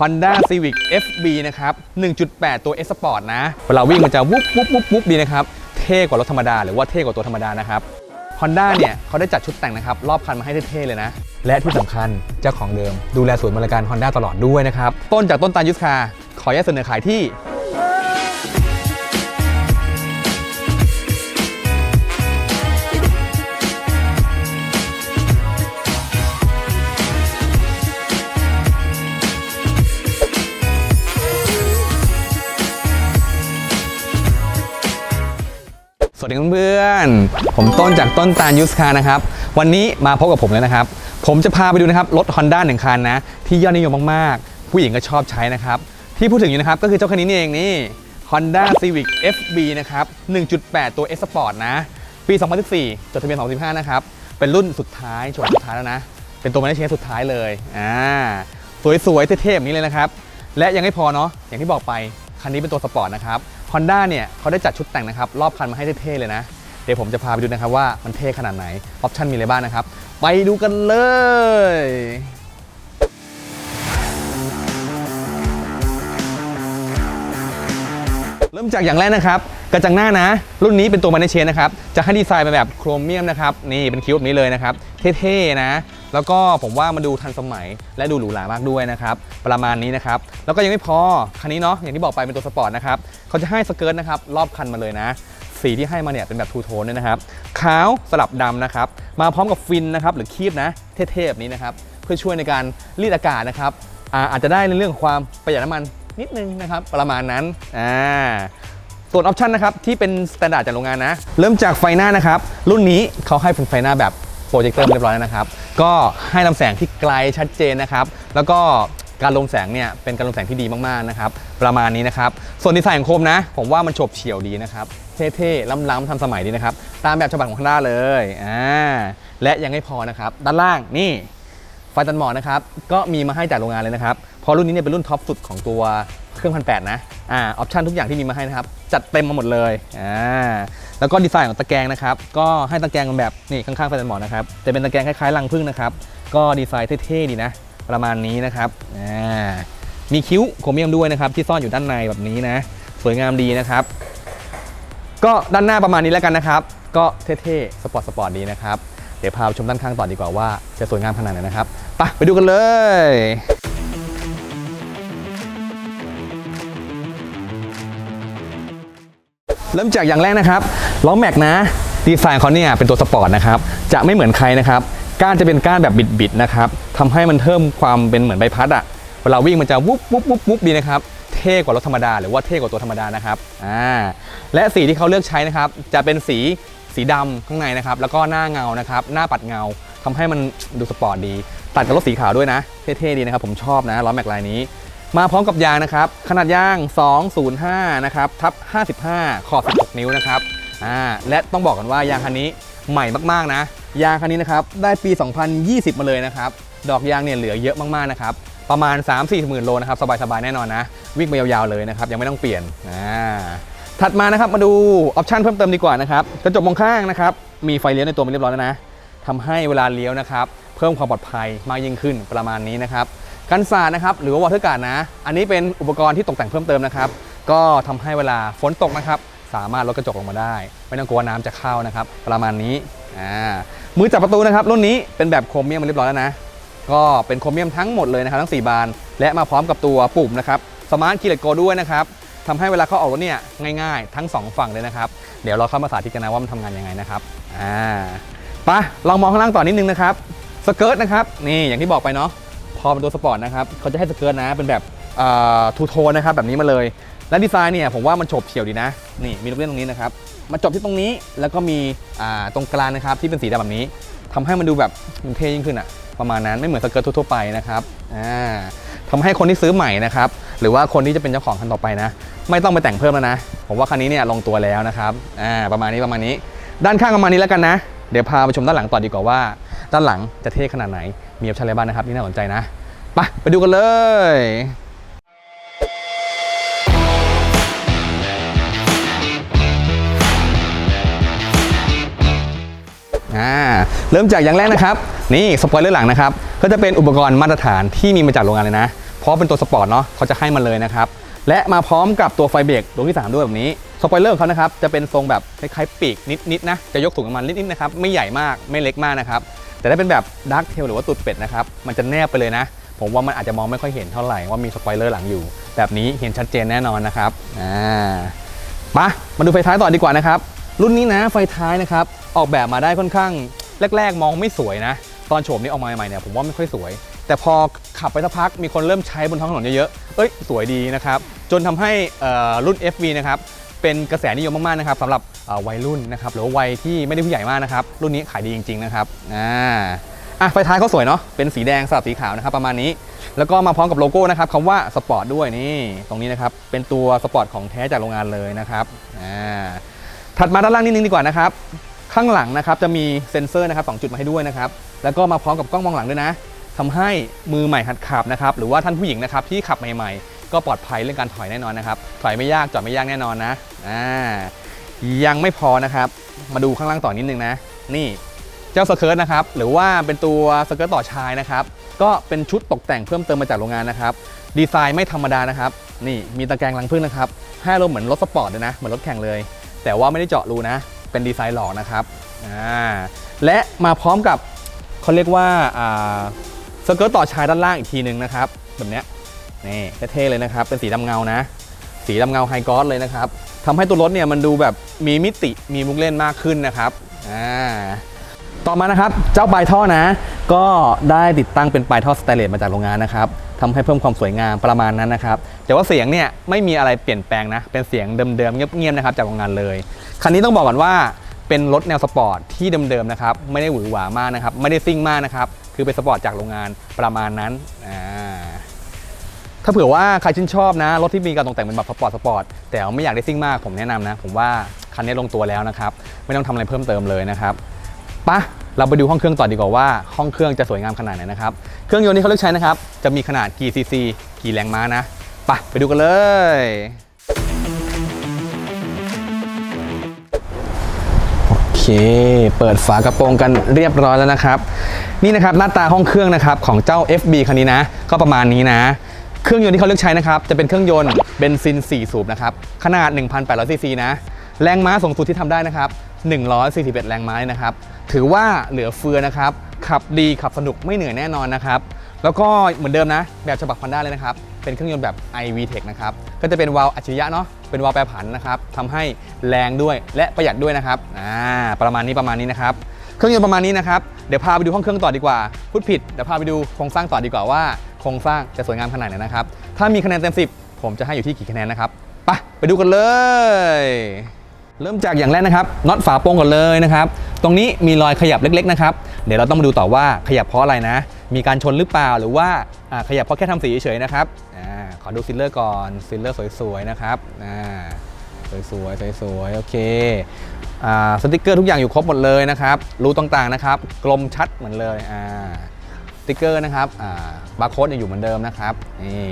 Honda Civic FB นะครับ 1.8 ตัว S Sport นะ เวลาวิ่งมันจะวุบวุบวุบวุบดีนะครับ เท่กว่ารถธรรมดา หรือว่าเท่กว่าตัวธรรมดานะครับ Honda เนี่ยเขาได้จัดชุดแต่งนะครับ รอบคันมาให้เท่ๆเลยนะ และที่สำคัญเจ้าของเดิม ดูแลศูนย์บริการ Honda ตลอดด้วยนะครับ ต้นจากต้นตาลยุสคาขอแยกเสนอขายที่ ดีเพื่อนๆ ผมต้นจากต้นตาลยูสคานะครับ วันนี้มาพบกับผมแล้วนะครับ ผมจะพาไปดูนะครับ รถ Honda หนึ่งคันนะ ที่ยอดนิยมมากๆ ผู้หญิงก็ชอบใช้นะครับ ที่พูดถึงอยู่นะครับ ก็คือเจ้าคันนี้นี่เองนี่ Honda Civic FB นะครับ 1.8 ตัว S Sport นะ ปี 2014 จดทะเบียน 2015 นะครับ เป็นรุ่นสุดท้ายฉบับสุดท้ายแล้วนะ เป็นตัวมันเชนสุดท้ายเลย อ่า สวยๆ เท่ๆแบบนี้เลยนะครับ และยังไม่พอเนาะ อย่างที่บอกไป คันนี้เป็นตัวสปอร์ตนะครับ Honda เนี่ยเขาได้จัดชุดแต่งนะครับ รอบคันมาให้เท่ๆเลยนะ เดี๋ยวผมจะพาไปดูนะครับว่ามันเท่ขนาดไหน ออปชั่นมีอะไรบ้างนะครับ ไปดูกันเลยเริ่มจากอย่างแรกนะครับ กระจังหน้านะ รุ่นนี้เป็นตัวมันเชนนะครับ จะให้ดีไซน์เป็นแบบโครเมียมนะครับ นี่เป็นคิ้วแบบนี้เลยนะครับ เท่ๆนะ แล้วก็ผมว่ามันดูทันสมัยและดูหรูหรามากด้วยนะครับ ประมาณนี้นะครับ แล้วก็ยังไม่พอ คันนี้เนาะอย่างที่บอกไปเป็นตัวสปอร์ตนะครับเขาจะให้สเกิร์ตนะครับรอบคันมาเลยนะ สีที่ให้มาเนี่ยเป็นแบบทูโทนด้วยนะครับ ขาวสลับดำนะครับ มาพร้อมกับฟินนะครับหรือคีบนะเท่ๆแบบนี้นะครับ เพื่อช่วยในการรีดอากาศนะครับอาอาจจะได้ในเรื่องของความประหยัดน้ำมันนิดนึงนะครับประมาณนั้นอ่าส่วนออปชันนะครับที่เป็นสแตนดาร์ดจากโรงงานนะ เริ่มจากไฟหน้านะครับ รุ่นนี้เขาให้เป็นไฟหน้าแบบ โปรเจคเตอร์เรียบร้อยแล้วนะครับ ก็ให้ลำแสงที่ไกลชัดเจนนะครับ แล้วก็การลงแสงเนี่ยเป็นการลงแสงที่ดีมากๆนะครับ ประมาณนี้นะครับ ส่วนดีไซน์ของโคมนะ ผมว่ามันฉบเฉี่ยวดีนะครับ เท่ๆ ล้ำๆทันสมัยดีนะครับ ตามแบบฉบับของ Honda เลยอ่าและยังไม่พอนะครับ ด้านล่างนี่ไฟตันหมอนะครับ ก็มีมาให้จากโรงงานเลยนะครับเพราะรุ่นนี้เนี่ยเป็นรุ่นท็อปสุดของตัวเครื่องพันแปดนะ อ่า ออปชันทุกอย่างที่มีมาให้นะครับ จัดเต็มมาหมดเลย อ่า แล้วก็ดีไซน์ของตะแกรงนะครับ ก็ให้ตะแกรงเป็นแบบนี่ข้างๆไฟตันหมอกนะครับแต่เป็นตะแกรงคล้ายๆรังผึ้งนะครับ ก็ดีไซน์เท่ๆดีนะ ประมาณนี้นะครับมีคิ้วโครเมียมด้วยนะครับ ที่ซ่อนอยู่ด้านในแบบนี้นะ สวยงามดีนะครับ ก็ด้านหน้าประมาณนี้แล้วกันนะครับ ก็เท่ๆสปอร์ตสปอร์ตดีนะครับเดี๋ยวพาไปชมด้านข้างต่อดีกว่าว่าจะสวยงามขนาดไหนนะครับไปไปดูกันเลย เริ่มจากอย่างแรกนะครับล้อแม็กนะดีไซน์เขาเนี่ยเป็นตัวสปอร์ตนะครับจะไม่เหมือนใครนะครับก้านจะเป็นก้านแบบบิดๆนะครับทำให้มันเพิ่มความเป็นเหมือนใบพัดอะเวลาวิ่งมันจะวุบวุบวุบวุบดีนะครับเท่กว่ารถธรรมดาหรือว่าเท่กว่าตัวธรรมดานะครับอ่าและสีที่เขาเลือกใช้นะครับ จะเป็นสีสีดำข้างในนะครับ แล้วก็หน้าเงานะครับ หน้าปัดเงาทำให้มันดูสปอร์ตดี ตัดกับรถสีขาวด้วยนะ เท่ๆดีนะครับ ผมชอบนะล้อแม็กลายนี้ มาพร้อมกับยางนะครับ ขนาดยาง 205 นะครับทับ 55 ขอบ 16 นิ้วนะครับอ่าและต้องบอกกันว่ายางคันนี้ใหม่มากๆนะ ยางคันนี้นะครับได้ปี 2020 มาเลยนะครับ ดอกยางเนี่ยเหลือเยอะมากๆนะครับ ประมาณ 3-4หมื่นโลนะครับ สบายๆ แน่นอนนะ วิ่งไปยาวๆเลยนะครับ ยังไม่ต้องเปลี่ยนอ่าถัดมานะครับมาดูออปชันเพิ่มเติมดีกว่านะครับกระจกมองข้างนะครับมีไฟเลี้ยวในตัวมันเรียบร้อยแล้วนะทำให้เวลาเลี้ยวนะครับ เพิ่มความปลอดภัยมากยิ่งขึ้นประมาณนี้นะครับ กันสาดนะครับหรือว่าวอเตอร์การ์ดนะ อันนี้เป็นอุปกรณ์ที่ตกแต่งเพิ่มเติมนะครับ ก็ทำให้เวลาฝนตกนะครับ สามารถลดกระจกลงมาได้ ไม่ต้องกลัวน้ำจะเข้านะครับ ประมาณนี้อ่ามือจับประตูนะครับรุ่นนี้เป็นแบบโครเมียมมาเรียบร้อยแล้วนะก็เป็นโครเมียมทั้งหมดเลยนะครับทั้ง 4 บาน และมาพร้อมกับตัวปุ่มนะครับสมาร์ทคีย์เลตโกด้วยนะครับทำให้เวลาเข้าออกรถเนี่ยง่ายๆ ทั้ง 2 ฝั่งเลยนะครับ เดี๋ยวเราเข้ามาสาธิตกันนะว่ามันทำงานยังไงนะครับอ่าไปะลองมองข้างล่างต่อนิดนึงนะครับสเกิร์ตนะครับนี่อย่างที่บอกไปเนาะ พอเป็นตัวสปอร์ตนะครับเขาจะให้สเกิร์ตนะเป็นแบบทูโทนนะครับแบบนี้มาเลย และดีไซน์เนี่ยผมว่ามันฉบเฉี่ยวดีนะ นี่มีลูกเล่นตรงนี้นะครับมาจบที่ตรงนี้แล้วก็มีตรงกลางนะครับที่เป็นสีดำแบบนี้ทำให้มันดูแบบมันเท่ยิ่งขึ้นอะประมาณนั้นไม่เหมือนสเกิร์ตทั่วๆไปนะครับอ่าทำให้คนที่ซื้อใหม่นะครับหรือว่าคนที่จะเป็นเจ้าของคันต่อไปนะ ไม่ต้องไปแต่งเพิ่มแล้วนะ ผมว่าคันนี้เนี่ยลงตัวแล้วนะครับประมาณนี้ประมาณนี้ ด้านข้างประมาณนี้แล้วกันนะเดี๋ยวพาไปชมด้านหลังต่อดีกว่าว่า ด้านหลังจะเท่ขนาดไหนมีออปชั่นอะไรบ้างนะครับที่น่าสนใจนะ ไปไปดูกันเลยอ่าเริ่มจากอย่างแรกนะครับ นี่สปอยเลอร์หลังนะครับ ก็จะเป็นอุปกรณ์มาตรฐานที่มีมาจากโรงงานเลยนะ เพราะเป็นตัวสปอร์ตเนาะเขาจะให้มาเลยนะครับ และมาพร้อมกับตัวไฟเบรกดวงที่ 3 ด้วยแบบนี้สปอยเลอร์ของเขานะครับจะเป็นทรงแบบคล้ายๆปีกนิดๆนะจะยกสูงประมาณนิดๆนะครับไม่ใหญ่มากไม่เล็กมากนะครับแต่ถ้าเป็นแบบดักเทลหรือว่าตูดเป็ดนะครับมันจะแนบไปเลยนะ ผมว่ามันอาจจะมองไม่ค่อยเห็นเท่าไหร่ว่ามีสปอยเลอร์หลังอยู่ แบบนี้เห็นชัดเจนแน่นอนนะครับอ่ามามาดูไฟท้ายต่อดีกว่านะครับ รุ่นนี้นะไฟท้ายนะครับ ออกแบบมาได้ค่อนข้างแรก ๆ มองไม่สวยนะ ตอนโฉมนี้ออกมาใหม่ๆเนี่ยผมว่าไม่ค่อยสวย แต่พอขับไปสักพักมีคนเริ่มใช้บนท้องถนนเยอะๆเอ้ยสวยดีนะครับ จนทำให้รุ่น FV นะครับเป็นกระแสนิยมมากๆนะครับสำหรับวัยรุ่นนะครับหรือวัยที่ไม่ได้ผู้ใหญ่มากนะครับรุ่นนี้ขายดีจริง ๆ นะครับอ่า อะไฟท้ายเขาสวยเนาะเป็นสีแดงสลับสีขาวนะครับประมาณนี้ แล้วก็มาพร้อมกับโลโก้นะครับคำว่าสปอร์ตด้วยนี่ตรงนี้นะครับเป็นตัวสปอร์ตของแท้จากโรงงานเลยนะครับอ่าถัดมาด้านล่างนิดนึงดีกว่านะครับข้างหลังนะครับจะมีเซ็นเซอร์นะครับสองจุดมาให้ด้วยนะครับแล้วก็มาพร้อมกับกล้องมองหลังด้วยนะทำให้มือใหม่หัดขับนะครับหรือว่าท่านผู้หญิงนะครับที่ขับใหม่ๆ ก็ปลอดภัยเรื่องการถอยแน่นอนนะครับถอยไม่ยากจอดไม่ยากแน่นอนนะอ่ายังไม่พอนะครับ มาดูข้างล่างต่อนิดนึงนะ นี่ เจ้าสเกิร์ตนะครับหรือว่าเป็นตัวสเกิร์ตต่อชายนะครับก็เป็นชุดตกแต่งเพิ่มเติมมาจากโรงงานนะครับดีไซน์ไม่ธรรมดานะครับนี่มีตะแกรงรังผึ้งนะครับให้ลมณ์เหมือนรถสปอร์ตเลยนะเหมือนรถแข่งเลย แต่ว่าไม่ได้เจาะรูนะ เป็นดีไซน์หลอกนะครับอ่าและมาพร้อมกับเขาเรียกว่าอ่าสเกิร์ตต่อชายด้านล่างอีกทีหนึ่งนะครับแบบนี้นี่เท่ๆเลยนะครับ เป็นสีดำเงานะ สีดำเงาไฮกอสเลยนะครับทำให้ตัวรถเนี่ยมันดูแบบมีมิติมีมุกเล่นมากขึ้นนะครับอ่า ต่อมานะครับเจ้าปลายท่อนะ ก็ได้ติดตั้งเป็นปลายท่อสแตนเลสมาจากโรงงานนะครับทำให้เพิ่มความสวยงามประมาณนั้นนะครับแต่ว่าเสียงเนี่ยไม่มีอะไรเปลี่ยนแปลงนะเป็นเสียงเดิมๆเงียบๆนะครับจากโรงงานเลย คันนี้ต้องบอกก่อนว่าเป็นรถแนวสปอร์ตที่เดิมๆนะครับไม่ได้หวือหวามากนะครับไม่ได้ซิ่งมากนะครับคือเป็นสปอร์ตจากโรงงานประมาณนั้นอ่าถ้าเผื่อว่าใครชื่นชอบนะรถที่มีการตกแต่งเป็นแบบสปอร์ตสปอร์ตแต่ไม่อยากได้ซิ่งมากผมแนะนำนะ ผมว่าคันนี้ลงตัวแล้วนะครับไม่ต้องทำอะไรเพิ่มเติมเลยนะครับ ปะเราไปดูห้องเครื่องต่อดีกว่าว่าห้องเครื่องจะสวยงามขนาดไหนนะครับเครื่องยนต์ที่เขาเลือกใช้นะครับ จะมีขนาดกี่ซีซีกี่แรงม้านะไปไปดูกันเลย โอเค เปิดฝากระโปรงกันเรียบร้อยแล้วนะครับ นี่นะครับหน้าตาห้องเครื่องนะครับของเจ้า FB คันนี้นะ ก็ประมาณนี้นะ เครื่องยนต์ที่เขาเลือกใช้นะครับ จะเป็นเครื่องยนต์เบนซิน 4 สูบนะครับ ขนาด 1,800ซีซีนะ แรงม้าสูงสุดที่ทำได้นะครับ141แรงม้านะครับ ถือว่าเหลือเฟือนะครับ ขับดีขับสนุกไม่เหนื่อยแน่นอนนะครับ แล้วก็เหมือนเดิมนะ แบบฉบับ Honda เลยนะครับ เป็นเครื่องยนต์แบบ iVTEC นะครับ ก็จะเป็นวาล์วอัจฉริยะเนาะ เป็นวาล์วแปรผันนะครับทำให้แรงด้วยและประหยัดด้วยนะครับ อ่า ประมาณนี้ประมาณนี้นะครับ เครื่องยนต์ประมาณนี้นะครับ เดี๋ยวพาไปดูห้องเครื่องต่อดีกว่า พูดผิด เดี๋ยวพาไปดูโครงสร้างต่อดีกว่าว่าโครงสร้างจะสวยงามขนาดไหนนะครับ ถ้ามีคะแนนเต็ม 10 ผมจะให้อยู่ที่กี่คะแนนนะครับ ไป ไปดูกันเลย เริ่มจากอย่างแรกนะครับน็อตฝาโปร่งก่อนเลยนะครับ ตรงนี้มีรอยขยับเล็กๆนะครับ เดี๋ยวเราต้องมาดูต่อว่าขยับเพราะอะไรนะ มีการชนหรือเปล่าหรือว่าขยับเพราะแค่ทำสีเฉยๆนะครับอขอดูซิลเลอร์ก่อนซิลเลอร์สวยๆนะครับสวยๆสวยๆโอเคอสติกเกอร์ทุกอย่างอยู่ครบหมดเลยนะครับรูต่างๆนะครับ กลมชัดเหมือนเลยสติกเกอร์นะครับบาร์โค้ดยังอยู่เหมือนเดิมนะครับนี่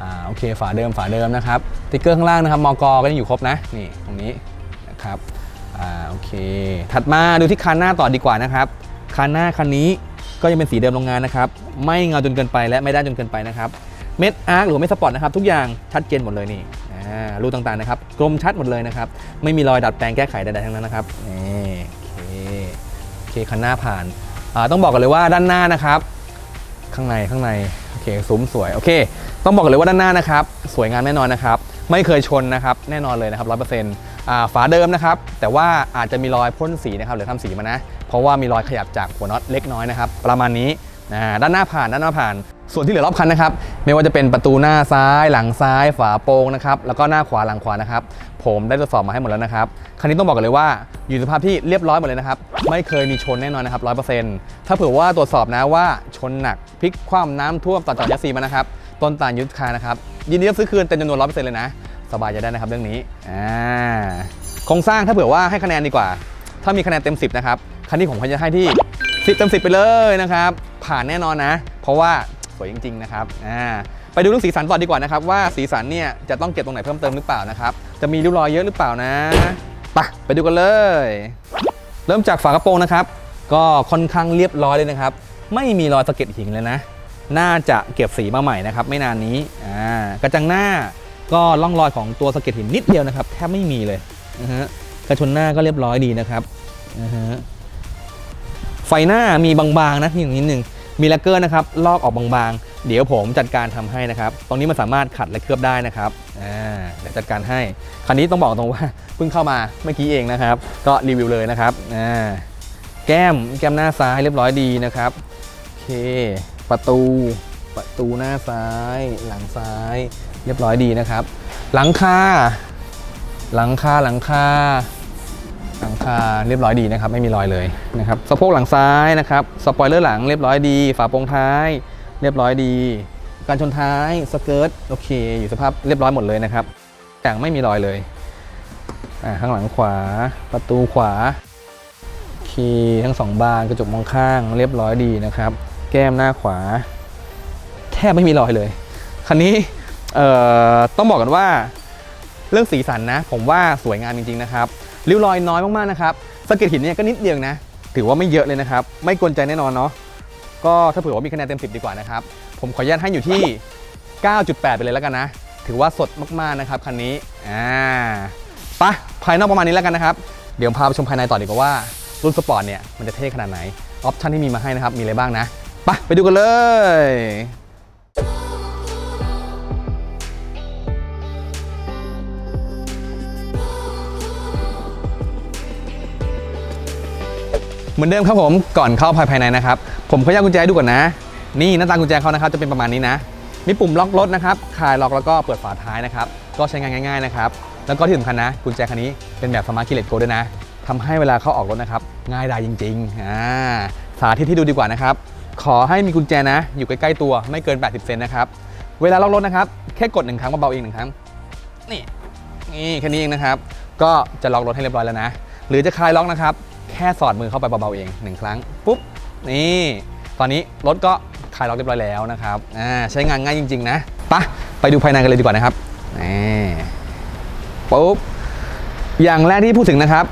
อโอเคฝาเดิมฝาเดิมนะครับสติกเกอร์ข้างล่างนะครับมอกก็ยังอยู่ครบนะนี่ตรงนี้ นะครับอ่าโอเค ถัดมาดูที่คันหน้าต่อดีกว่านะครับคันหน้าคันนี้ก็ยังเป็นสีเดิมโรงงานนะครับ ไม่เงาจนเกินไปและไม่ด้านจนเกินไปนะครับเม็ดอาร์คหรือเม็ดสปอร์ตนะครับทุกอย่างชัดเจนหมดเลยนี่อ่ารูต่างๆนะครับกลมชัดหมดเลยนะครับ ไม่มีรอยดัดแปลงแก้ไขใดๆทั้งนั้นนะครับนี่โอเคโอเคคันหน้าผ่านอ่าต้องบอกกันเลยว่าด้านหน้านะครับ ข้างในข้างในโอเคซุ้มสวยโอเค ต้องบอกกันเลยว่าด้านหน้านะครับ สวยงามแน่นอนนะครับ ไม่เคยชนนะครับ แน่นอนเลยนะครับร้อยเปอร์เซ็นต์ ฝาเดิมนะครับ แต่ว่าอาจจะมีรอยพ่นสีนะครับหรือทำสีมานะ เพราะว่ามีรอยขยับจากหัวน็อตเล็กน้อยนะครับ ประมาณนี้ด้านหน้าผ่านด้านหน้าผ่าน ส่วนที่เหลือรอบคันนะครับ ไม่ว่าจะเป็นประตูหน้าซ้าย หลังซ้าย ฝาโปร่งนะครับ แล้วก็หน้าขวาหลังขวานะครับ ผมได้ตรวจสอบมาให้หมดแล้วนะครับ คันนี้ต้องบอกกันเลยว่าอยู่สภาพที่เรียบร้อยหมดเลยนะครับ ไม่เคยมีชนแน่นอนนะครับร้อยเปอร์เซ็นต์ถ้าเผื่อว่าตรวจสอบนะว่าชนหนักพลิกคว่ำน้ำท่วมตัดจอดยัดซีมานะครับ ต้นตาลยุทธคานะครับ ยินดีรับซื้อคืนเต็มจำนวนร้อยเปอร์เซ็นต์เลยนะ สบายใจได้นะครับเรื่องนี้อ่าโครงสร้างถ้าเผื่อว่าให้คะแนนดีกว่า ถ้ามีคะแนนเต็ม 10 นะครับ คันนี้ผมก็จะให้ที่ 10 เต็ม 10 ไปเลยนะครับ ผ่านแน่นอนนะ เพราะว่าสวยจริง ๆ นะครับอ่าไปดูเรื่องสีสันต่อนดีกว่านะครับ ว่าสีสันเนี่ยจะต้องเก็บตรงไหนเพิ่มเติมหรือเปล่านะครับ จะมีริ้วรอยเยอะหรือเปล่านะไปไปดูกันเลย เริ่มจากฝากระโปรงนะครับ ก็ค่อนข้างเรียบร้อยเลยนะครับ ไม่มีรอยสะเก็ดหินเลยนะ น่าจะเก็บสีมาใหม่นะครับ ไม่นานนี้อ่ากระจังหน้า ก็ร่องรอยของตัวสะเก็ดหินนิดเดียวนะครับแทบไม่มีเลยนะฮะกระชนหน้าก็เรียบร้อยดีนะครับนะฮะไฟหน้ามีบางๆนะที่อย่างนิดนึงมีแลกเกอร์นะครับลอกออกบางๆ เดี๋ยวผมจัดการทำให้นะครับ ตรงนี้มันสามารถขัดและเคลือบได้นะครับอ่าเดี๋ยวจัดการให้ คันนี้ต้องบอกตรงว่าเพิ่งเข้ามาเมื่อกี้เองนะครับ ก็รีวิวเลยนะครับอ่าแก้มแก้มหน้าซ้ายเรียบร้อยดีนะครับโอเค ประตูประตูหน้าซ้าย หลังซ้าย เรียบร้อยดีนะครับ หลังคาหลังคาหลังคาหลังคาเรียบร้อยดีนะครับ ไม่มีรอยเลยนะครับสะโพกหลังซ้ายนะครับสปอยเลอร์หลังเรียบร้อยดี ฝาโปรงท้าย เรียบร้อยดี การชนท้ายสเกิร์ตโอเค อยู่สภาพเรียบร้อยหมดเลยนะครับแต่งไม่มีรอยเลยอ่าข้างหลังขวาประตูขวาโอเคทั้งสองบานกระจกมองข้างเรียบร้อยดีนะครับ แก้มหน้าขวา แทบไม่มีรอยเลยคันนี้ ต้องบอกกันว่าเรื่องสีสันนะ ผมว่าสวยงามจริงๆนะครับริ้วรอยน้อยมากๆนะครับสะเก็ดหินเนี่ยก็นิดเดียวนะ ถือว่าไม่เยอะเลยนะครับ ไม่กวนใจแน่นอนเนาะก็ถ้าเผื่อว่ามีคะแนนเต็ม 10 ดีกว่านะครับ ผมขออนุญาตให้อยู่ที่ 9.8 ไปเลยแล้วกันนะ ถือว่าสดมากๆนะครับคันนี้อ่าปะภายนอกประมาณนี้แล้วกันนะครับ เดี๋ยวพาไปชมภายในต่อดีกว่าว่า รุ่นสปอร์ตเนี่ยมันจะเท่ขนาดไหนออปชั่นที่มีมาให้นะครับมีอะไรบ้างนะไปไปดูกันเลย เหมือนเดิมครับผมก่อนเข้าภายภายในนะครับ ผมขออนุญาตกุญแจดูก่อนนะ นี่หน้าตากุญแจเขานะครับจะเป็นประมาณนี้นะ มีปุ่มล็อกรถนะครับคลายล็อกแล้วก็เปิดฝาท้ายนะครับก็ใช้งานง่ายๆนะครับแล้วก็ที่สำคัญนะกุญแจคันนี้เป็นแบบสมาร์ทคีย์เลสโกด้วยนะทำให้เวลาเข้าออกรถนะครับง่ายดายจริงๆอ่าสาธิตที่ดูดีกว่านะครับขอให้มีกุญแจนะ อยู่ใกล้ๆตัวไม่เกิน 80 เซนนะครับเวลาล็อกรถนะครับแค่กดหนึ่งครั้งเบาๆเองหนึ่งครั้งนี่นี่แค่นี้เองนะครับ ก็จะล็อกรถให้เรียบร้อยแล้วนะ หรือจะคลายล็อกนะครับ แค่สอดมือเข้าไปเบาๆเองหนึ่งครั้งปุ๊บนี่ตอนนี้รถก็คลายล็อกเรียบร้อยแล้วนะครับอ่าใช้งานง่ายจริง ๆ นะไปะไปดูภายในกันเลยดีกว่านะครับนี่ปุ๊บอย่างแรกที่พูดถึงนะครับ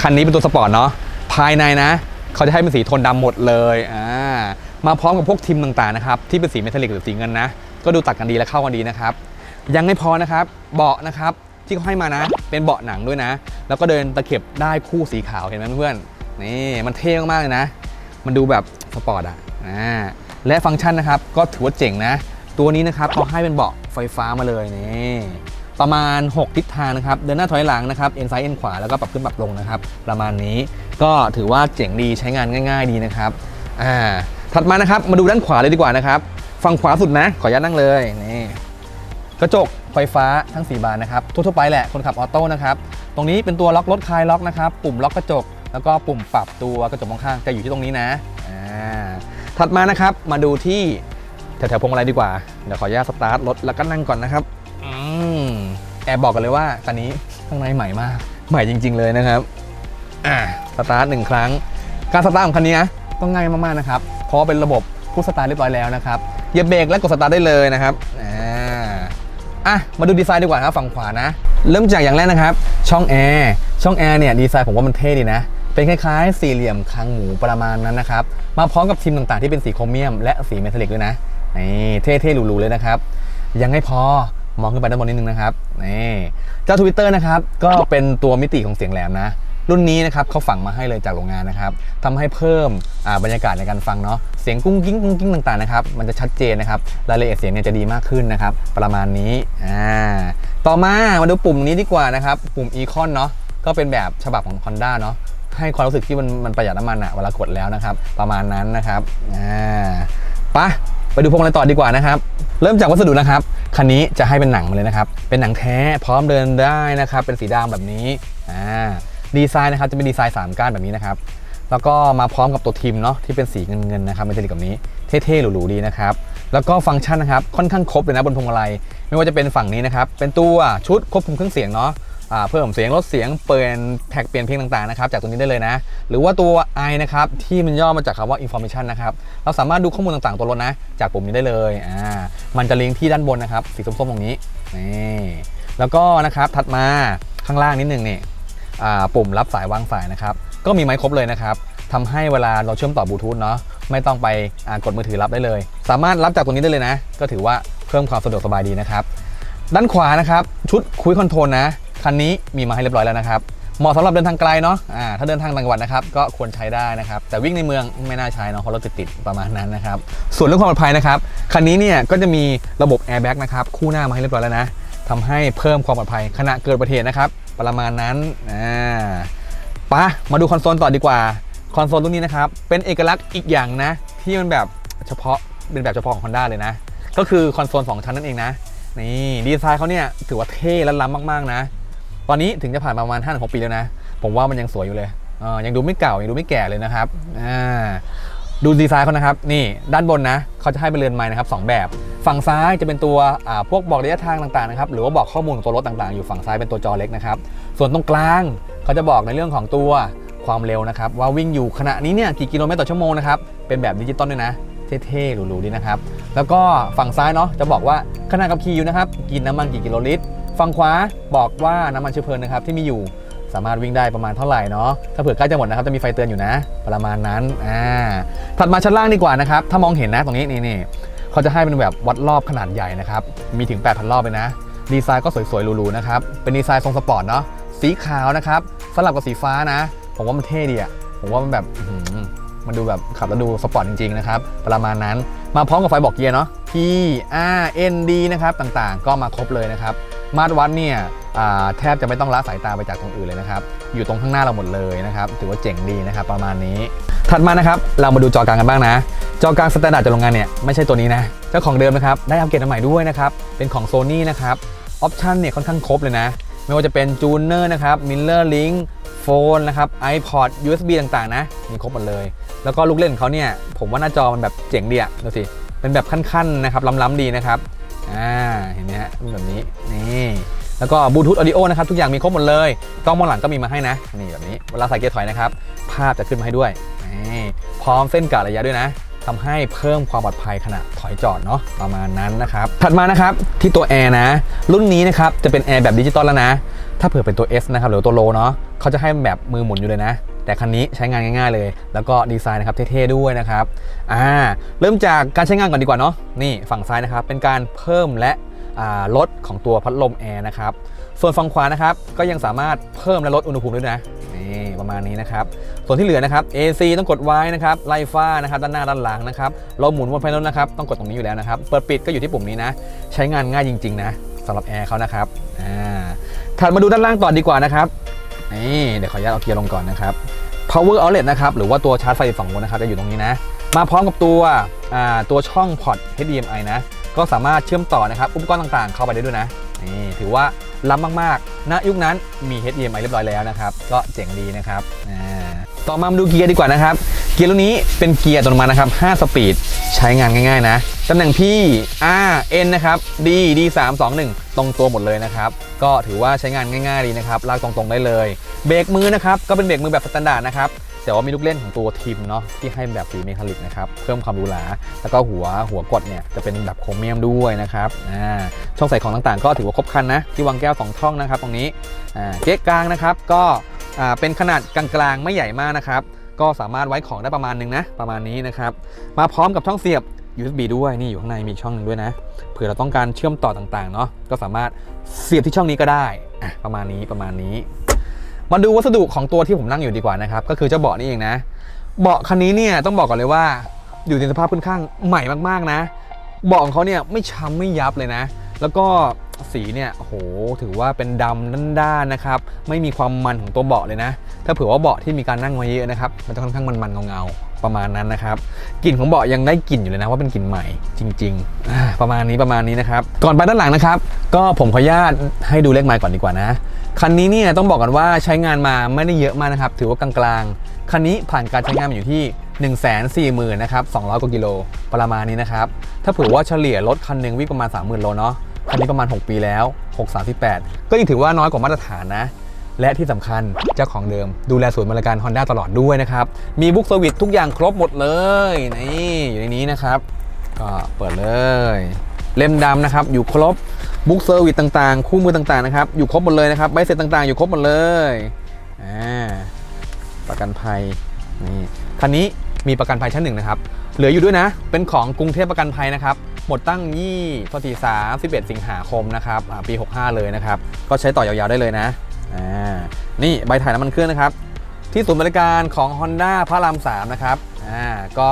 คันนี้เป็นตัวสปอร์ตเนาะภายในนะ เขาจะให้เป็นสีโทนดำหมดเลยอ่ามาพร้อมกับพวกทิมต่างๆนะครับที่เป็นสีเมทัลลิกหรือสีเงินนะ ก็ดูตัดกันดีและเข้ากันดีนะครับ ยังไม่พอนะครับ เบาะนะครับ ที่เขาให้มานะ เป็นเบาะหนังด้วยนะ แล้วก็เดินตะเข็บได้คู่สีขาวเห็นไหมเพื่อนนี่มันเท่มากเลยนะ มันดูแบบสปอร์ตอะอ่าและฟังก์ชันนะครับก็ถือว่าเจ๋งนะ ตัวนี้นะครับเขาให้เป็นเบาะไฟฟ้ามาเลยนี่ประมาณ 6 ทิศทางนะครับ เดินหน้าถอยหลังนะครับ เอ็นซ้ายเอ็นขวา แล้วก็ปรับขึ้นปรับลงนะครับ ประมาณนี้ ก็ถือว่าเจ๋งดีใช้งานง่าย ๆ ดีนะครับ อ่า ถัดมานะครับ มาดูด้านขวาเลยดีกว่านะครับ ฝั่งขวาสุดนะ ขออนุญาตนั่งเลย นี่ กระจก ไฟฟ้าทั้ง 4 บานนะครับทั่วๆไปแหละคนขับออโต้นะครับตรงนี้เป็นตัวล็อกรถคลายล็อกนะครับปุ่มล็อกกระจก แล้วก็ปุ่มปรับตัวกระจกมองข้างจะอยู่ที่ตรงนี้นะอ่าถัดมานะครับมาดูที่แถวๆพวงมาลัยดีกว่าเดี๋ยวขออนุญาตสตาร์ทรถแล้วก็นั่งก่อนนะครับอืมแอบบอกกันเลยว่าคันนี้ข้างในใหม่มาก ใหม่จริง ๆ เลยนะครับอ่าสตาร์ทหนึ่งครั้ง การสตาร์ทของคันนี้นะก็ง่ายมากๆนะครับเพราะเป็นระบบพุชสตาร์ทเรียบร้อยแล้วนะครับเหยียบเบรกและกดสตาร์ทได้เลยนะครับอ่า อะมาดูดีไซน์ดีกว่านะครับฝั่งขวานะ เริ่มจากอย่างแรกนะครับ ช่องแอร์ช่องแอร์เนี่ยดีไซน์ผมว่ามันเท่ดีนะ เป็นคล้ายๆ สี่เหลี่ยมคางหมูประมาณนั้นนะครับ มาพร้อมกับทิมต่างๆที่เป็นสีโครเมียม และสีเมทัลลิกด้วยนะนี่เท่ๆหรูๆเลยนะครับ ยังไม่พอมองขึ้นไปด้านบนนิดนึงนะครับนี่เจ้าทวิตเตอร์นะครับก็เป็นตัวมิติของเสียงแหลมนะรุ่นนี้นะครับเขาฝังมาให้เลยจากโรงงานนะครับทำให้เพิ่มบรรยากาศในการฟังเนาะ เสียงกุ้งกิ้งกุ้งกิ้งต่างๆนะครับมันจะชัดเจนนะครับรายละเอียดเสียงเนี่ยจะดีมากขึ้นนะครับประมาณนี้อ่าต่อมามาดูปุ่มนี้ดีกว่านะครับปุ่ม Econ เนาะก็เป็นแบบฉบับของ Honda เนาะให้ความรู้สึกที่มันมันประหยัดน้ำมันอะเวลากดแล้วนะครับ ประมาณนั้นนะครับอ่าไปะไปดูพวงมาลัยต่อดีกว่านะครับ เริ่มจากวัสดุนะครับ คันนี้จะให้เป็นหนังมาเลยนะครับ เป็นหนังแท้พร้อมเดินได้นะครับ เป็นสีดำแบบนี้อ่าดีไซน์นะครับจะเป็นดีไซน์สามก้านแบบนี้นะครับ แล้วก็มาพร้อมกับตัวทิมเนาะที่เป็นสีเงินๆนะครับเมทัลลิกแบบนี้เท่ๆหรูๆดีนะครับแล้วก็ฟังก์ชันนะครับค่อนข้างครบเลยนะบนพวงมาลัยไม่ว่าจะเป็นฝั่งนี้นะครับเป็นตัวชุดควบคุมเครื่องเสียงเนาะเพิ่มเสียงลดเสียงเปลี่ยนแท็กเปลี่ยนเพลงต่างๆนะครับจากตรงนี้ได้เลยนะ หรือว่าตัว i นะครับที่มันย่อมาจากคำว่า information นะครับเราสามารถดูข้อมูลต่างๆตัวรถนะ จากปุ่มนี้ได้เลยอ่ามันจะลิงก์ที่ด้านบนนะครับสีส้มๆตรงนี้นี่แล้วก็นะครับถัดมาข้างล่างนิดนึงนี่ปุ่มรับสายวางสายนะครับ ก็มีไม้ครบเลยนะครับทำให้เวลาเราเชื่อมต่อบลูทูธเนาะไม่ต้องไปอ่ากดมือถือรับได้เลย สามารถรับจากตรงนี้ได้เลยนะ ก็ถือว่าเพิ่มความสะดวกสบายดีนะครับ ด้านขวานะครับ ชุดคุยคอนโทรลนะ คันนี้มีมาให้เรียบร้อยแล้วนะครับ เหมาะสำหรับเดินทางไกลเนาะอ่าถ้าเดินทางต่างจังหวัดนะครับ ก็ควรใช้ได้นะครับ แต่วิ่งในเมืองไม่น่าใช้เนาะเพราะรถติดๆประมาณนั้นนะครับ ส่วนเรื่องความปลอดภัยนะครับ คันนี้เนี่ยก็จะมีระบบแอร์แบ็กนะครับคู่หน้ามาให้เรียบร้อยแล้วนะทำให้เพิ่มความปลอดภัยขณะเกิดอุบัติเหตุนะครับ ประมาณนั้นอ่า ปะมาดูคอนโซลต่อดีกว่า คอนโซลตรงนี้นะครับ เป็นเอกลักษณ์อีกอย่างนะ ที่มันแบบเฉพาะเป็นแบบเฉพาะของ Honda เลยนะ ก็คือคอนโซลสองชั้นนั่นเองนะ นี่ดีไซน์เขาเนี่ยถือว่าเท่และล้ำมากๆนะ ตอนนี้ถึงจะผ่านมาประมาณ5้าหกปีแล้วนะ ผมว่ามันยังสวยอยู่เลยเออยังดูไม่เก่ายังดูไม่แก่เลยนะครับดูดีไซน์เขานะครับ นี่ด้านบนนะเขาจะให้เป็นเรือนไม้นะครับสองแบบ ฝั่งซ้ายจะเป็นตัวพวกบอกระยะทางต่างๆนะครับหรือว่าบอกข้อมูลของตัวรถต่างๆ อยู่ฝั่งซ้ายเป็นตัวจอเล็กนะครับส่วนตรงกลางเขาจะบอกในเรื่องของตัวความเร็วนะครับว่าวิ่งอยู่ขณะนี้เนี่ยกี่กิโลเมตรต่อชั่วโมงนะครับเป็นแบบดิจิตอลด้วยนะเท่ๆหรูๆดีนะครับแล้วก็ฝั่งซ้ายเนาะจะบอกว่าขณะขับขี่อยู่นะครับกินน้ำมันกี่กิโลลิตรฝั่งขวาบอกว่าน้ำมันเชื้อเพลิงนะครับที่มีอยู่สามารถวิ่งได้ประมาณเท่าไหร่เนาะถ้าเผื่อใกล้จะหมดนะครับจะมีไฟเตือนอยู่นะ ประมาณนั้นอ่าถัดมาชั้นล่างดีกว่านะครับถ้ามองเห็นนะตรงนี้นี่นี่ เขาจะให้เป็นแบบวัดรอบขนาดใหญ่นะครับ มีถึง 8,000 รอบเลยนะ ดีไซน์ก็สวยๆหรูๆนะครับ เป็นดีไซน์ทรงสปอร์ตเนาะ สีขาวนะครับสลับกับสีฟ้านะ ผมว่ามันเท่ดีอะผมว่ามันแบบมันดูแบบขับแล้วดูสปอร์ตจริงๆนะครับ ประมาณนั้น มาพร้อมกับไฟบอกเกียร์เนาะ P R N D นะครับ ต่างๆ ก็มาครบเลยนะครับ มาตรวัดเนี่ย แทบจะไม่ต้องละสายตาไปจากตรงอื่นเลยนะครับ อยู่ตรงข้างหน้าเราหมดเลยนะครับ ถือว่าเจ๋งดีนะครับ ประมาณนี้ ถัดมานะครับ เรามาดูจอกลางกันบ้างนะ จอกลางสแตนดาร์ดจากโรงงานเนี่ยไม่ใช่ตัวนี้นะ เจ้าของเดิมนะครับ ได้อัปเกรดมาใหม่ด้วยนะครับ เป็นของ Sony นะครับ ออปชันเนี่ยค่อนข้างครบเลยนะ ไม่ว่าจะเป็นจูเนอร์นะครับ มิลเลอร์ลิงโฟนนะครับ iPod USB ต่างๆ นะ มีครบหมดเลย แล้วก็ลูกเล่นของเขาเนี่ย ผมว่าหน้าจอมันแบบเจ๋งดีอะดูสิ เป็นแบบขั้นๆนะครับ ล้ำๆดีนะครับ อ่า เห็นไหมฮะแบบนี้ นี่ แล้วก็บลูทูธออดิโอนะครับทุกอย่างมีครบหมดเลยกล้องมองหลังก็มีมาให้นะนี่แบบนี้เวลาใส่เกียร์ถอยนะครับภาพจะขึ้นมาให้ด้วยนี่พร้อมเส้นกะระยะด้วยนะทำให้เพิ่มความปลอดภัยขณะถอยจอดเนาะประมาณนั้นนะครับ ถัดมานะครับที่ตัวแอร์นะ รุ่นนี้นะครับจะเป็นแอร์แบบดิจิตอลแล้วนะ ถ้าเผื่อเป็นตัว S นะครับหรือตัวโลเนาะเขาจะให้แบบมือหมุนอยู่เลยนะ แต่คันนี้ใช้งานง่ายๆเลย แล้วก็ดีไซน์นะครับเท่ๆด้วยนะครับอ่าเริ่มจากการใช้งานก่อนดีกว่าเนาะนี่ฝั่งซ้ายนะครับเป็นการเพิ่มและ ลดของตัวพัดลมแอร์นะครับ ส่วนฝั่งขวานะครับก็ยังสามารถเพิ่มและลดอุณหภูมิด้วยนะนี่ประมาณนี้นะครับ ส่วนที่เหลือนะครับ AC ต้องกดไว้นะครับไล่ฟ้านะครับด้านหน้าด้านหลังนะครับเราหมุนวนภายในรถนะครับต้องกดตรงนี้อยู่แล้วนะครับ เปิดปิดก็อยู่ที่ปุ่มนี้นะ ใช้งานง่ายจริง ๆ นะสำหรับแอร์เขานะครับถัดมาดูด้านล่างต่อดีกว่านะครับนี่เดี๋ยวขออนุญาตเอาเกียร์ลงก่อนนะครับ power outlet นะครับหรือว่าตัวชาร์จไฟ12โวลต์นะครับจะอยู่ตรงนี้นะ มาพร้อมกับตัวตัวช่องพอร์ต HDMI นะ ก็สามารถเชื่อมต่อนะครับอุปกรณ์ต่างๆ เข้าไปได้ด้วยนะนี่ถือว่าล้ำมากๆณยุคนั้นมี HDMI เรียบร้อยแล้วนะครับ ก็เจ๋งดีนะครับต่อมามาดูเกียร์ดีกว่านะครับ เกียร์รุ่นนี้เป็นเกียร์อัตโนมัตินะครับ 5 สปีด ใช้งานง่ายๆนะ ตำแหน่ง P R N นะครับ D D 3 2 1 ตรงตัวหมดเลยนะครับ ก็ถือว่าใช้งานง่ายๆดีนะครับ ลากตรงๆได้เลย เบรกมือนะครับ ก็เป็นเบรกมือแบบสแตนดาร์ดนะครับ แต่ว่ามีลูกเล่นของตัวทิมเนาะที่ให้แบบสีเมทัลลิกนะครับเพิ่มความหรูหราแล้วก็หัวหัวกดเนี่ยจะเป็นแบบโครเมียมด้วยนะครับอ่าช่องใส่ของต่างๆ ก็ถือว่าครบครันนะที่วางแก้ว 2 ช่องนะครับตรงนี้อ่าเก๊ะกลางนะครับก็อ่าเป็นขนาดกลางๆไม่ใหญ่มากนะครับก็สามารถไว้ของได้ประมาณนึงนะประมาณนี้นะครับมาพร้อมกับช่องเสียบ USB ด้วยนี่อยู่ข้างในมีช่องหนึงด้วยนะเผื่อเราต้องการเชื่อมต่อต่างๆเนาะก็สามารถเสียบที่ช่องนี้ก็ได้อะประมาณนี้ประมาณนี้ มาดูวัสดุของตัวที่ผมนั่งอยู่ดีกว่านะครับ ก็คือเจ้าเบาะนี่เองนะ เบาะคันนี้เนี่ยต้องบอกก่อนเลยว่าอยู่ในสภาพค่อนข้างใหม่มากๆนะ เบาะของเขาเนี่ยไม่ช้ำไม่ยับเลยนะ แล้วก็สีเนี่ยโหถือว่าเป็นดำด้านๆนะครับ ไม่มีความมันของตัวเบาะเลยนะ ถ้าเผื่อว่าเบาะที่มีการนั่งมาเยอะนะครับ มันจะค่อนข้างมันๆเงาๆประมาณนั้นนะครับกลิ่นของเบาะยังได้กลิ่นอยู่เลยนะว่าเป็นกลิ่นใหม่จริงๆ ประมาณนี้ประมาณนี้นะครับ ก่อนไปด้านหลังนะครับ ก็ผมขออนุญาตให้ดูเลขไมล์ก่อนดีกว่านะ คันนี้เนี่ยต้องบอกกันว่าใช้งานมาไม่ได้เยอะมากนะครับ ถือว่ากลางๆ คันนี้ผ่านการใช้งานมาอยู่ที่ 1 4 0 0 0 0นะครับ200 กว่ากิโลประมาณนี้นะครับ ถ้าเผื่อว่าเฉลี่ยรถคันหนึ่งวิ่งประมาณ 30,000 โลเนาะ คันนี้ประมาณ 6 ปีแล้ว 638 ก็ยังถือว่าน้อยกว่ามาตรฐานนะ และที่สำคัญเจ้าของเดิมดูแลศูนย์บริการ Honda ตลอดด้วยนะครับ มีบุ๊กเซอร์วิสทุกอย่างครบหมดเลย นี่อยู่ในนี้นะครับ ก็เปิดเลย เล่มดำนะครับอยู่ครบ บุ๊กเซอร์วิสต่างๆ คู่มือต่างๆนะครับ อยู่ครบหมดเลยนะครับใบเสร็จต่างๆ อยู่ครบหมดเลยอ่าประกันภัยนี่คันนี้มีประกันภัยชั้นหนึ่งนะครับ เหลืออยู่ด้วยนะ เป็นของกรุงเทพประกันภัยนะครับ หมดตั้งยี่พอทีสามสิบเอ็ดสิงหาคมนะครับอ่าปี 65 เลยนะครับ ก็ใช้ต่อยาวๆได้เลยนะอ่านี่ใบถ่ายน้ำมันเครื่องนะครับ ที่ศูนย์บริการของ Honda พระราม3นะครับอ่าก็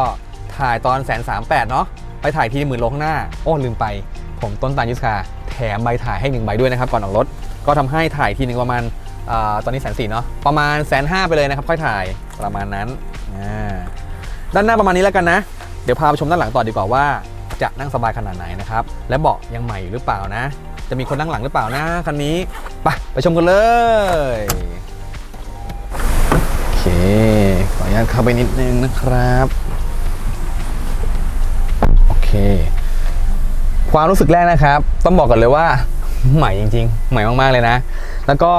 ถ่ายตอนแสนสามแปดเนาะไปถ่ายทีหมื่นโลข้างหน้า โอ้ลืมไป ผมต้นตาลยุทธคาแถมใบถ่ายให้หนึ่งใบด้วยนะครับก่อนออกรถก็ทำให้ถ่ายทีหนึ่งประมาณอาตอนนี้แสนสี่เนาะประมาณแสนห้าไปเลยนะครับค่อยถ่ายประมาณนั้นด้านหน้าประมาณนี้แล้วกันนะ เดี๋ยวพาไปชมด้านหลังต่อดีกว่าว่าจะนั่งสบายขนาดไหนนะครับและเบาะยังใหม่อยู่หรือเปล่านะ จะมีคนนั่งหลังหรือเปล่านะคันนี้ไปไปชมกันเลยโอเคขออนุญาตเข้าไปนิดนึงนะครับโอเค ความรู้สึกแรกนะครับ ต้องบอกก่อนเลยว่าใหม่จริง ๆ ใหม่มากๆเลยนะ แล้วก็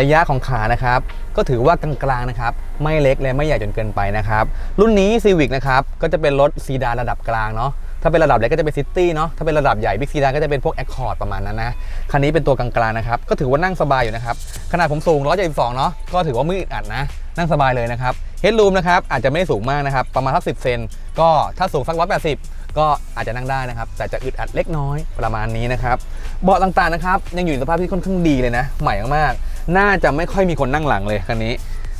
ระยะของขานะครับ ก็ถือว่ากลางๆนะครับ ไม่เล็กและไม่ใหญ่จนเกินไปนะครับ รุ่นนี้ Civic นะครับก็จะเป็นรถซีดานระดับกลางเนาะถ้าเป็นระดับเล็กก็จะเป็นซิตี้เนาะถ้าเป็นระดับใหญ่บิ๊กซีดานก็จะเป็นพวก Accord ประมาณนั้นนะคันนี้เป็นตัวกลางๆนะครับก็ถือว่านั่งสบายอยู่นะครับขนาดผมสูง 172 เนาะก็ถือว่าม่อึดอัดนะนั่งสบายเลยนะครับเฮดรูมนะครับอาจจะไม่สูงมากนะครับประมาณสัก10เซนก็ถ้าสูงสัก180 ก็อาจจะนั่งได้นะครับ แต่จะอึดอัดเล็กน้อยประมาณนี้นะครับ เบาะต่างๆนะครับ ยังอยู่ในสภาพที่ค่อนข้างดีเลยนะ ใหม่มากๆ น่าจะไม่ค่อยมีคนนั่งหลังเลยคันนี้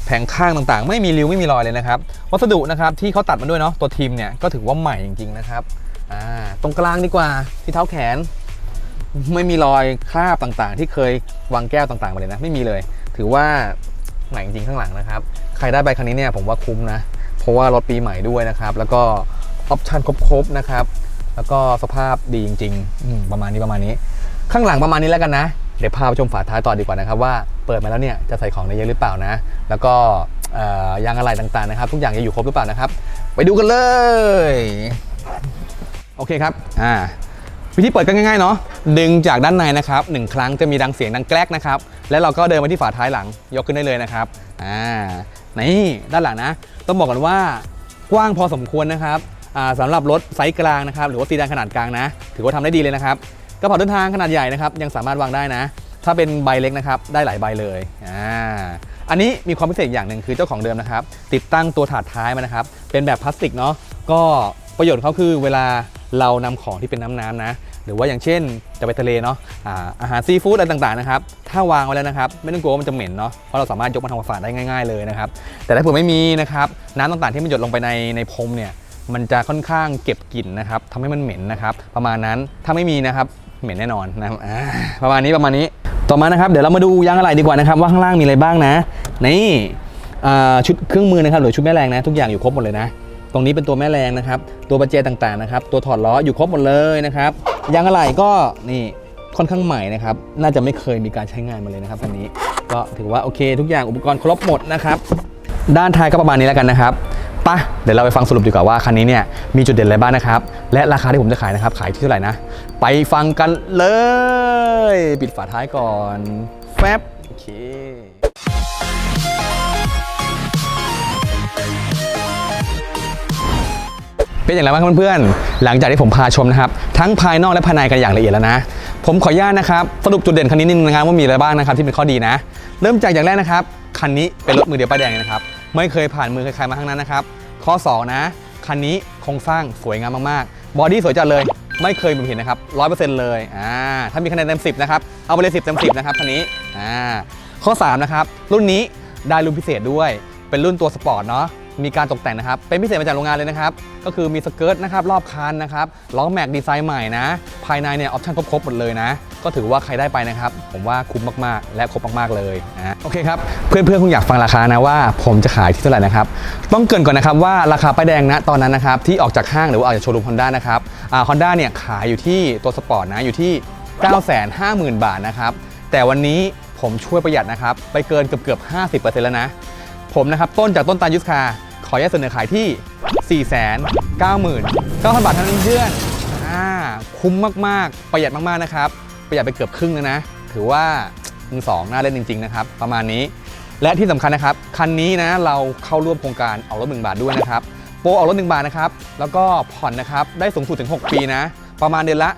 แผงข้างต่างๆ ไม่มีริ้วไม่มีรอยเลยนะครับ วัสดุนะครับที่เขาตัดมาด้วยเนาะ ตัวทีมเนี่ยก็ถือว่าใหม่จริงๆนะครับตรงกลางดีกว่าที่เท้าแขน ไม่มีรอยคราบต่างๆ ที่เคยวางแก้วต่างๆมาเลยนะ ไม่มีเลย ถือว่าใหม่จริงๆข้างหลังนะครับ ใครได้ใบคันนี้เนี่ยผมว่าคุ้มนะ เพราะว่ารถปีใหม่ด้วยนะครับ แล้วก็ ออปชันครบๆนะครับ แล้วก็สภาพดีจริงๆประมาณนี้ประมาณนี้ ข้างหลังประมาณนี้แล้วกันนะ เดี๋ยวพาไปชมฝาท้ายต่อดีกว่านะครับ ว่าเปิดมาแล้วเนี่ยจะใส่ของได้เยอะหรือเปล่านะ แล้วก็ยางอะไรต่างๆนะครับ ทุกอย่างจะอยู่ครบหรือเปล่านะครับ ไปดูกันเลย โอเคครับอ่าวิธีเปิดก็ง่ายๆเนาะดึงจากด้านในนะครับหนึ่งครั้งจะมีดังเสียงดังแกลกนะครับ แล้วเราก็เดินมาที่ฝาท้ายหลังยกขึ้นได้เลยนะครับอ่านี่ด้านหลังนะ ต้องบอกกันว่ากว้างพอสมควรนะครับ สำหรับรถไซส์กลางนะครับหรือว่าซีดานขนาดกลางนะ ถือว่าทำได้ดีเลยนะครับกระเป๋าเดินทางขนาดใหญ่นะครับยังสามารถวางได้นะ ถ้าเป็นใบเล็กนะครับได้หลายใบเลยอ่าอันนี้มีความพิเศษอย่างหนึ่งคือเจ้าของเดิมนะครับติดตั้งตัวถาดท้ายมานะครับเป็นแบบพลาสติกเนาะก็ประโยชน์ของเขาคือเวลาเรานำของที่เป็นน้ำๆนะ หรือว่าอย่างเช่นจะไปทะเลเนาะอาอาหารซีฟู้ดอะไรต่างๆนะครับถ้าวางไว้แล้วนะครับ ไม่ต้องกลัวว่ามันจะเหม็นเนาะเพราะเราสามารถยกมาทำความสะอาดได้ง่าย ๆเลยนะครับแต่ถ้าเผื่อไม่มีนะครับน้ำต่างๆที่มันหยดลงไปในในพรมเนี่ย มันจะค่อนข้างเก็บกลิ่นนะครับทำให้มันเหม็นนะครับ ประมาณนั้นถ้าไม่มีนะครับเหม็นแน่นอนนะครับประมาณนี้ประมาณนี้ต่อมานะครับเดี๋ยวเรามาดูยางอะไหล่ดีกว่านะครับ ว่าข้างล่างมีอะไรบ้างนะ นี่ชุดเครื่องมือนะครับหรือชุดแม่แรงนะทุกอย่างอยู่ครบหมดเลยนะ ตรงนี้เป็นตัวแม่แรงนะครับ ตัวประแจต่างๆนะครับ ตัวถอดล้ออยู่ครบหมดเลยนะครับยางอะไหล่ก็นี่ค่อนข้างใหม่นะครับ น่าจะไม่เคยมีการใช้งานมาเลยนะครับคันนี้ ก็ถือว่าโอเค ทุกอย่างอุปกรณ์ครบหมดนะครับ ด้านท้ายก็ประมาณนี้แล้วกันนะครับ ปะเดี๋ยวเราไปฟังสรุปดีกว่าว่าคันนี้เนี่ยมีจุดเด่นอะไรบ้างนะครับ และราคาที่ผมจะขายนะครับ ขายที่เท่าไหร่นะ ไปฟังกันเลย ปิดฝาท้ายก่อนแฟบโอเคเป็นอย่างไรบ้างเพื่อนๆ หลังจากที่ผมพาชมนะครับ ทั้งภายนอกและภายในกันอย่างละเอียดแล้วนะ ผมขออนุญาตนะครับ สรุปจุดเด่นคันนี้นิดนึงนะครับว่ามีอะไรบ้างนะครับที่เป็นข้อดีนะ เริ่มจากอย่างแรกนะครับ คันนี้เป็นรถมือเดียวป้ายแดงนะครับ ไม่เคยผ่านมือใครๆมาทั้งนั้นนะครับ ข้อ 2 นะ คันนี้โครงสร้างสวยงามมากๆ บอดี้สวยจัดเลย ไม่เคยผมเห็นนะครับร้อยเปอร์เซ็นต์เลยอ่าถ้ามีคะแนนเต็ม10นะครับเอาไปเลย10เต็ม10นะครับคันนี้อ่าข้อ 3 นะครับ รุ่นนี้ได้รุ่นพิเศษด้วย เป็นรุ่นตัวสปอร์ตเนาะ มีการตกแต่งนะครับ เป็นพิเศษมาจากโรงงานเลยนะครับ ก็คือมีสเกิร์ตนะครับรอบคันนะครับล้อแม็กดีไซน์ใหม่นะ ภายในเนี่ยออปชั่นครบๆหมดเลยนะ ก็ถือว่าใครได้ไปนะครับ ผมว่าคุ้มมากๆ และครบมากๆเลยนะโอเคครับ เพื่อนๆคงอยากฟังราคานะว่า ผมจะขายที่เท่าไหร่นะครับ ต้องเกินก่อนนะครับว่าราคาป้ายแดงนะตอนนั้นนะครับที่ออกจากห้างหรือว่าออกจากโชว์รูมฮอนด้านะครับอ่าฮอนด้าเนี่ยขายอยู่ที่ตัวสปอร์ตนะอยู่ที่ 950,000 บาทนะครับแต่วันนี้ผมช่วยประหยัดนะครับ ไปเกินเกือบๆ50%แล้วนะ ผมนะครับ ต้นจากต้นตาลยุทธคา ขออนุญาตเสนอขายที่ 4 9 9 0 0 0 บาทเท่านั้นเพื่อนอ่าคุ้มมากๆ ประหยัดมากๆนะครับ ประหยัดไปเกือบครึ่งแล้วนะ ถือว่ามือสองน่าเล่นจริง ๆ นะครับ ประมาณนี้ และที่สำคัญนะครับ คันนี้นะเราเข้าร่วมโครงการออกรถ1บาทด้วยนะครับ โปรออกรถ1บาทนะครับ แล้วก็ผ่อนนะครับ ได้สูงสุดถึง 6 ปีนะ ประมาณเดือนละ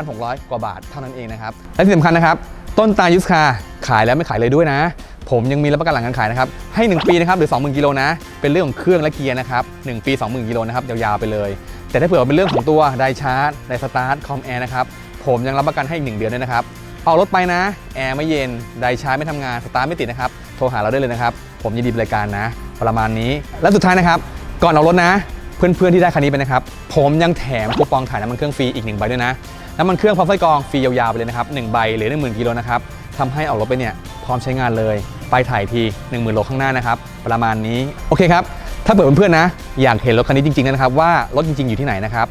9,600 กว่าบาทเท่านั้นเองนะครับ และที่สำคัญนะครับ ต้นตาลยุทธคาขายแล้วไม่ขายเลยด้วยนะ ผมยังมีรับประกันหลังการขายนะครับ ให้ 1 ปีนะครับหรือ 20,000กิโลนะ เป็นเรื่องของเครื่องและเกียร์นะครับ 1 ปี 20,000กิโลนะครับยาวๆไปเลย แต่ถ้าเผื่อเป็นเรื่องของตัวไดชาร์จไดสตาร์ทคอมแอร์นะครับผมยังรับประกันให้อีก 1 เดือนด้วยนะครับเอารถไปนะแอร์ไม่เย็นไดชาร์จไม่ทำงานสตาร์ทไม่ติดนะครับโทรหาเราได้เลยนะครับผมยินดีบริการนะ ประมาณนี้ และสุดท้ายนะครับ ก่อนเอารถนะเพื่อนๆที่ได้คันนี้ไปนะครับ ผมยังแถมคูปองถ่ายน้ำมันเครื่องฟรีอีกหนึ่งใบด้วยนะน้ำมันเครื่องพร้อมไส้กองฟรียาวๆไปเลยนะครับ1ใบหรือ10,000กิโลนะครับ ทำให้เอารถไปเนี่ยพร้อมใช้งานเลย ไปถ่ายที10,000โลข้างหน้านะครับ ประมาณนี้ โอเคครับ ถ้าเผื่อเพื่อนๆนะ อยากเห็นรถคันนี้จริงๆนะครับว่ารถจริงๆอยู่ที่ไหนนะครับ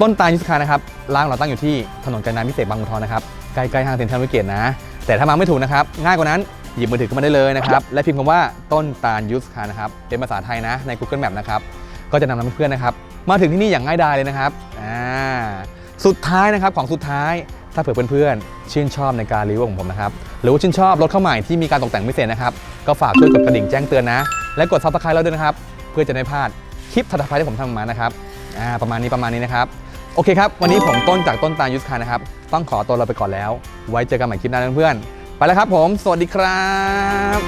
ต้นตาลยุทธคานะครับร้านเราตั้งอยู่ที่ถนนกาญจนาพิเศษบางบัวทองนะครับใกล้ๆห้างเซ็นทรัลเวเกตนะ แต่ถ้ามาไม่ถูกนะครับง่ายกว่านั้นหยิบมือถือขึ้นมาได้เลยนะครับและพิมพ์คำว่าต้นตาลยุทธคานะครับเป็นภาษาไทยนะใน Google Map นะครับก็จะนำนำเพื่อนๆนะครับมาถึงที่นี่อย่างง่ายดายเลยนะครับอ่าสุดท้ายนะครับของสุดท้าย ถ้าเผื่อเพื่อนๆ ชื่นชอบในการรีวิวของผมนะครับ หรือว่าชื่นชอบรถเข้าใหม่ที่มีการตกแต่งพิเศษนะครับ ก็ฝากช่วยกดกระดิ่งแจ้งเตือนนะ และกดซับสไครต์เราด้วยนะครับ เพื่อจะได้พลาดคลิปถัดไปที่ผมทำมานะครับอ่าประมาณนี้ประมาณนี้นะครับ โอเคครับ วันนี้ผมต้นจากต้นตาลยุทธคานะครับ ต้องขอตัวเราไปก่อนแล้ว ไว้เจอกันใหม่คลิปหน้าเพื่อนๆ ไปแล้วครับผม สวัสดีครับ